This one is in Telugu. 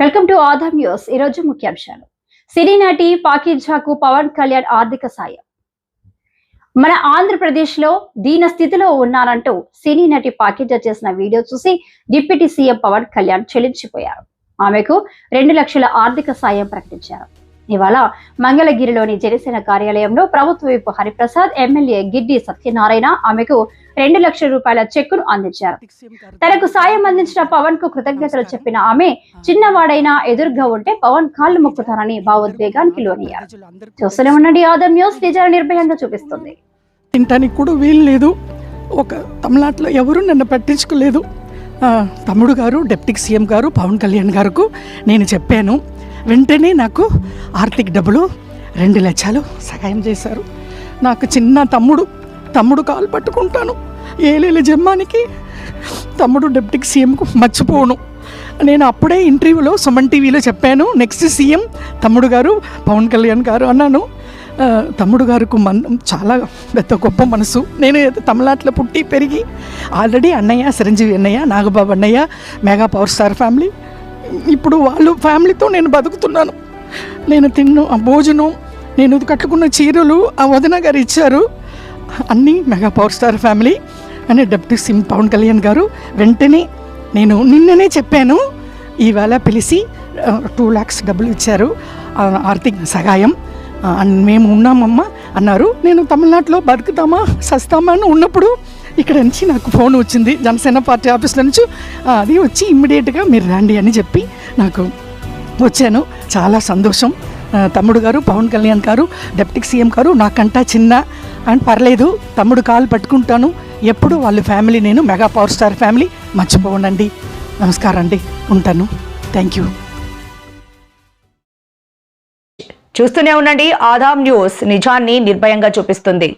Welcome to Aadhaar news. ఈరోజు ముఖ్యాంశాలు. సినీ నటి పాకిజాకు పవన్ కళ్యాణ్ ఆర్థిక సాయం. మన ఆంధ్రప్రదేశ్లో దీన స్థితిలో ఉన్నారంటూ సినీ నటి పాకిజా చేసిన వీడియో చూసి డిప్యూటీ సీఎం పవన్ కళ్యాణ్ చెల్లించిపోయారు ఆమెకు రెండు లక్షల ఆర్థిక సాయం ప్రకటించారు. ఇవాళ మంగళగిరిలోని జనసేన కార్యాలయంలో ప్రభుత్వ వైపు హరిప్రసాద్ ఎమ్మెల్యే గిడ్డి సత్యనారాయణ ఆమెకు రెండు లక్షల రూపాయల చెక్కును అందించారు. తనకు సాయం అందించిన పవన్కు కృతజ్ఞతలు చెప్పిన ఆమె చిన్నవాడైనా ఎదురుగా ఉంటే పవన్ కాళ్ళు మొక్కుతానని భావోద్వేగానికి లోనయ్యారు. చూస్తూనే ఉండండి ఆదం న్యూస్ నిజాలు నిర్భయంగా చూపిస్తుంది. తింటానికి కూడా వీలు లేదు. ఒక తమిళనాట్లో ఎవరు నన్ను పట్టించుకోలేదు. తమ్ముడు గారు డిప్యూటీ సీఎం గారు పవన్ కళ్యాణ్ గారుకు నేను చెప్పాను. వెంటనే నాకు ఆర్థిక డబ్బులు రెండు లక్షలు సహాయం చేశారు. నాకు చిన్న తమ్ముడు తమ్ముడు కాలు పట్టుకుంటాను. ఏలేల జమ్మానికి తమ్ముడు డెప్యూటీ సీఎంకు మర్చిపోను. నేను అప్పుడే ఇంటర్వ్యూలో సుమన్ టీవీలో చెప్పాను నెక్స్ట్ సీఎం తమ్ముడు గారు పవన్ కళ్యాణ్ గారు అన్నాను. తమ్ముడు గారికి మన చాలా పెద్ద గొప్ప మనసు. నేను తమిళనాట్లో పుట్టి పెరిగి ఆల్రెడీ అన్నయ్య చిరంజీవి అన్నయ్య నాగబాబు అన్నయ్య మెగా పవర్ స్టార్ ఫ్యామిలీ ఇప్పుడు వాళ్ళు ఫ్యామిలీతో నేను బతుకుతున్నాను. నేను తిన్న ఆ భోజనం నేను కట్టుకున్న చీరలు ఆ వదిన గారు ఇచ్చారు. అన్నీ మెగా పవర్ స్టార్ ఫ్యామిలీ అని డిప్యూటీ సిమ్ పవన్ కళ్యాణ్ గారు వెంటనే నేను నిన్ననే చెప్పాను ఈవేళ పిలిచి టూ ల్యాక్స్ డబ్బులు ఇచ్చారు ఆర్థిక సహాయం మేము ఉన్నామమ్మా అన్నారు. నేను తమిళనాడులో బతుకుతామా సస్తామా అని ఉన్నప్పుడు ఇక్కడ నుంచి నాకు ఫోన్ వచ్చింది. జనసేన పార్టీ ఆఫీస్లో నుంచి అది వచ్చి ఇమ్మీడియట్గా మీరు రండి అని చెప్పి నాకు వచ్చాను. చాలా సంతోషం. తమ్ముడు గారు పవన్ కళ్యాణ్ గారు డెప్యూటీ సీఎం గారు నాకంటా చిన్న అండ్ పర్లేదు తమ్ముడు కాలు పట్టుకుంటాను. ఎప్పుడు వాళ్ళ ఫ్యామిలీ నేను మెగా పవర్ స్టార్ ఫ్యామిలీ. మర్చిపోనండి నమస్కారం అండి. ఉంటాను. Thank you. చూస్తూనే ఉండండి. ఆదాం న్యూస్ నిజాన్ని నిర్భయంగా చూపిస్తుంది.